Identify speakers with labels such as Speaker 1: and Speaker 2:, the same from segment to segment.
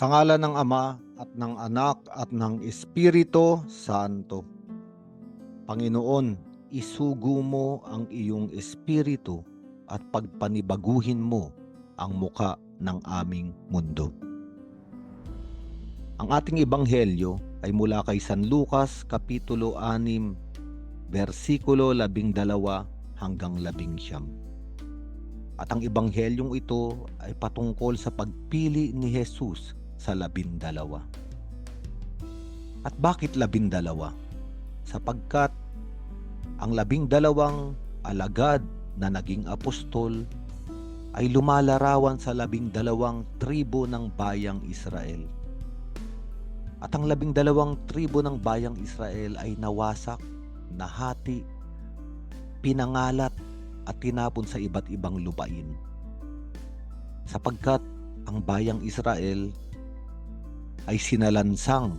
Speaker 1: Sa ngala ng Ama at ng Anak at ng Espiritu Santo. Panginoon, isugo mo ang iyong espiritu at pagpanibaguhin mo ang muka ng aming mundo. Ang ating ebanghelyo ay mula kay San Lucas kapitulo 6 versikulo 12 hanggang 11. At ang ebanghelyong ito ay patungkol sa pagpili ni Jesus sa labindalawa. At bakit labindalawa? Sapagkat ang labindalawang alagad na naging apostol ay lumalarawan sa labindalawang tribo ng bayang Israel. At ang labindalawang tribo ng bayang Israel ay nawasak, nahati, pinangalat at tinapon sa iba't ibang lupain. Sapagkat ang bayang Israel ay sinalansang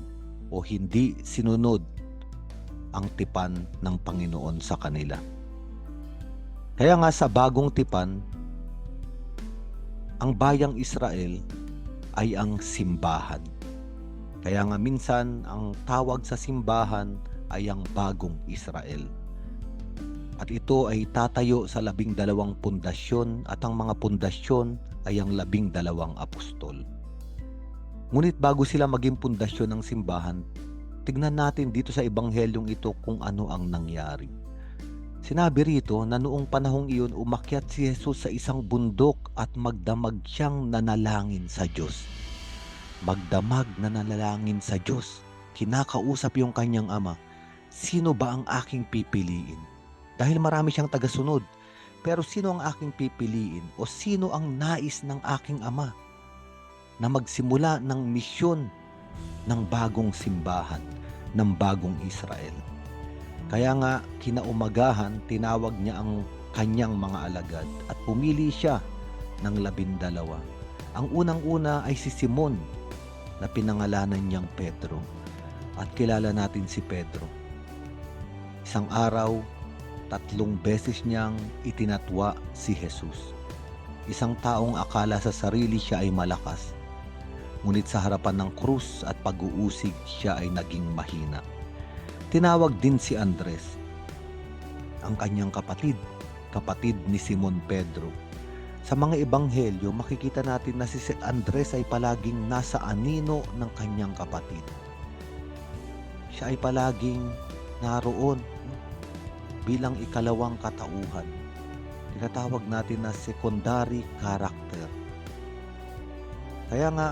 Speaker 1: o hindi sinunod ang tipan ng Panginoon sa kanila. Kaya nga sa bagong tipan, ang bayang Israel ay ang simbahan. Kaya nga minsan ang tawag sa simbahan ay ang bagong Israel. At ito ay tatayo sa labing dalawang pundasyon at ang mga pundasyon ay ang labing dalawang apostol. Ngunit bago sila maging pundasyon ng simbahan, tignan natin dito sa ebanghelyong ito kung ano ang nangyari. Sinabi rito na noong panahong iyon umakyat si Jesus sa isang bundok at magdamag siyang nanalangin sa Diyos. Magdamag na nanalangin sa Diyos. Kinakausap yung kanyang ama, sino ba ang aking pipiliin? Dahil marami siyang tagasunod. Pero sino ang aking pipiliin o sino ang nais ng aking ama na magsimula ng misyon ng bagong simbahan, ng bagong Israel? Kaya nga kinaumagahan tinawag niya ang kanyang mga alagad at pumili siya ng labindalawa. Ang unang-una ay si Simon na pinangalanan niyang Pedro at kilala natin si Pedro. Isang araw, tatlong beses niyang itinatwa si Jesus. Isang taong akala sa sarili siya ay malakas, ngunit sa harapan ng krus at pag-uusig siya ay naging mahina. Tinawag din si Andres, ang kanyang kapatid, kapatid ni Simon Pedro. Sa mga ebanghelyo, makikita natin na si Andres ay palaging nasa anino ng kanyang kapatid. Siya ay palaging naroon bilang ikalawang katauhan. Tinatawag natin na secondary character. Kaya nga,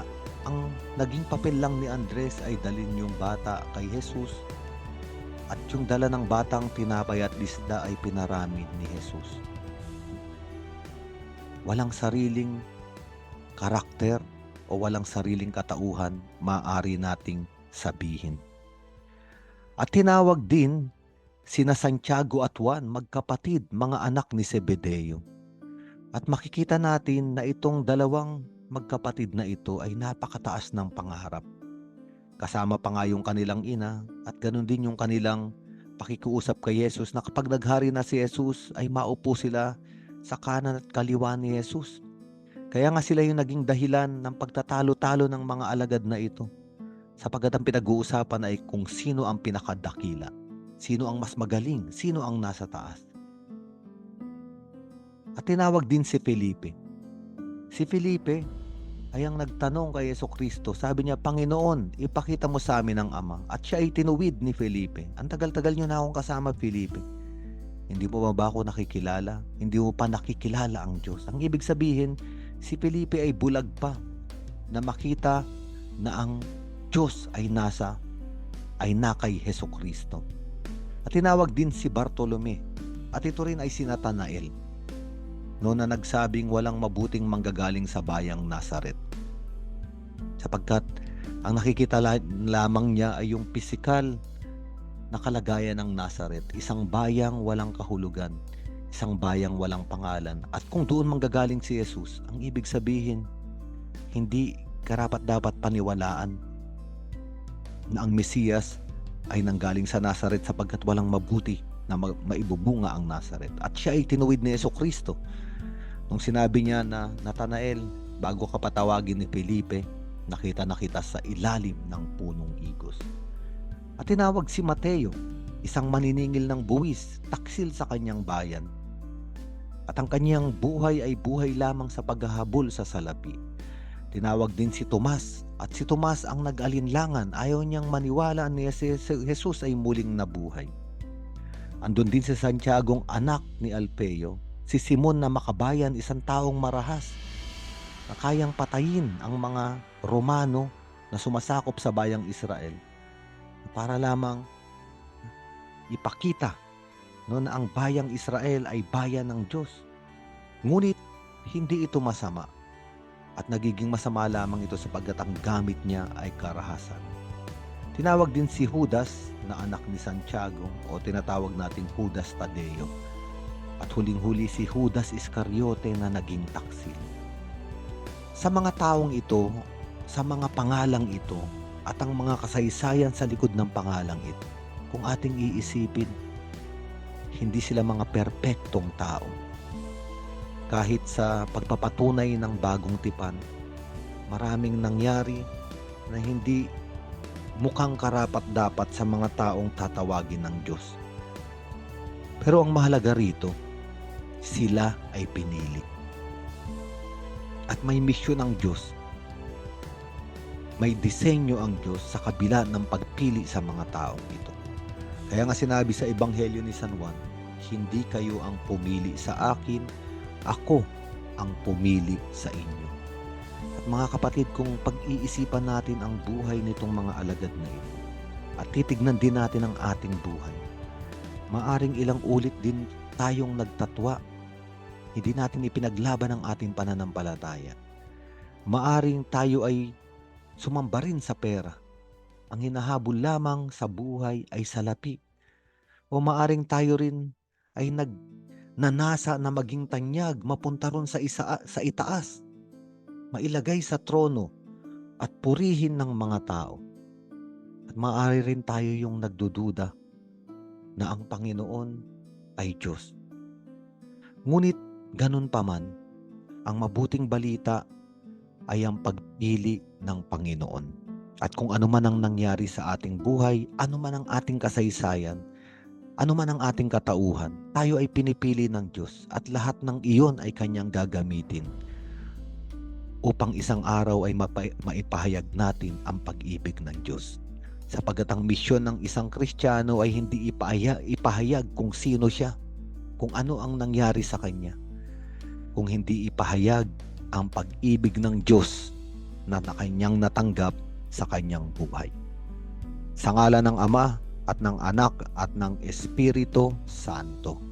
Speaker 1: ang naging papel lang ni Andres ay dalin yung bata kay Jesus at yung dala ng batang tinapay at isda ay pinarami ni Jesus. Walang sariling karakter o walang sariling katauhan maaari nating sabihin. At tinawag din sina Santiago at Juan, magkapatid, mga anak ni Zebedeo. At makikita natin na itong dalawang magkapatid na ito ay napakataas ng pangarap. Kasama pa nga yung kanilang ina at ganun din yung kanilang pakikiusap kay Jesus na kapag naghari na si Jesus ay maupo sila sa kanan at kaliwa ni Jesus. Kaya nga sila yung naging dahilan ng pagtatalo-talo ng mga alagad na ito. Sapagat ang pinag-uusapan ay kung sino ang pinakadakila, sino ang mas magaling, sino ang nasa taas. At tinawag din si Felipe. Si Felipe ay ang nagtanong kay Yeso Kristo. Sabi niya, Panginoon, ipakita mo sa amin ang Ama. At siya ay tinuwid ni Felipe. Ang tagal-tagal niyo na akong kasama, Felipe. Hindi mo ba ako nakikilala? Hindi mo pa nakikilala ang Diyos. Ang ibig sabihin, si Felipe ay bulag pa na makita na ang Diyos ay nasa, ay na kay Heso Kristo. At tinawag din si Bartolome. At ito rin ay si Natanael noon na nagsabing walang mabuting manggagaling sa bayang Nazaret. Sapagkat ang nakikita la- lamang niya ay yung pisikal na kalagayan ng Nazaret, isang bayang walang kahulugan, isang bayang walang pangalan. At kung doon manggagaling si Jesus, ang ibig sabihin, hindi karapat dapat paniwalaan na ang Mesiyas ay nanggaling sa Nazaret sapagkat walang mabuti na ma- maibubunga ang Nazaret. At siya ay tinuwid ni Yeso Kristo. Nung sinabi niya na, Natanael, bago ka patawagin ni Felipe, Nakita na kita sa ilalim ng punong igos. At tinawag si Mateo, isang maniningil ng buwis, taksil sa kanyang bayan. At ang kanyang buhay ay buhay lamang sa paghahabol sa salapi. Tinawag din si Tomas, at si Tomas ang nag-alinlangan, ayaw niyang maniwala ni Jesus ay muling nabuhay. Andun din si Santiago, anak ni Alpeo, si Simon na makabayan, isang taong marahas, na kayang patayin ang mga Romano na sumasakop sa bayang Israel para lamang ipakita no, na ang bayang Israel ay bayan ng Diyos. Ngunit hindi ito masama at nagiging masama lamang ito sapagkat ang gamit niya ay karahasan. Tinawag din si Judas na anak ni Santiago o tinatawag nating Judas Tadeo. At huling-huli si Judas Iscariote na naging taksil. Sa mga taong ito, sa mga pangalang ito, at ang mga kasaysayan sa likod ng pangalang ito, kung ating iisipin, hindi sila mga perpektong tao. Kahit sa pagpapatunay ng bagong tipan, maraming nangyari na hindi mukhang karapat dapat sa mga taong tatawagin ng Diyos. Pero ang mahalaga rito, sila ay pinili. At may misyon ang Diyos. May disenyo ang Diyos sa kabila ng pagpili sa mga taong ito. Kaya nga sinabi sa Ebanghelyo ni San Juan, hindi kayo ang pumili sa akin, ako ang pumili sa inyo. At mga kapatid, kung pag-iisipan natin ang buhay nitong mga alagad na ito, at titignan din natin ang ating buhay, maaring ilang ulit din tayong nagtatwa. Hindi natin ipinaglaban ang ating pananampalataya. Maaring tayo ay sumamba rin sa pera. Ang hinahabol lamang sa buhay ay salapi. O maaring tayo rin ay nag nanasa na maging tanyag, mapunta ron sa, isa, sa itaas, mailagay sa trono at purihin ng mga tao. At maaari rin tayo yung nagdududa na ang Panginoon ay Diyos. Ngunit ganun pa man, ang mabuting balita ay ang pagpili ng Panginoon. At kung ano man ang nangyari sa ating buhay, ano man ang ating kasaysayan, ano man ang ating katauhan, tayo ay pinipili ng Diyos at lahat ng iyon ay kanyang gagamitin upang isang araw ay maipahayag natin ang pag-ibig ng Diyos. Sapagat ang misyon ng isang Kristiyano ay hindi ipahayag, ipahayag kung sino siya, kung ano ang nangyari sa kanya, kung hindi ipahayag ang pag-ibig ng Diyos na na kanyang natanggap sa kanyang buhay. Sa ngala ng Ama at ng Anak at ng Espiritu Santo.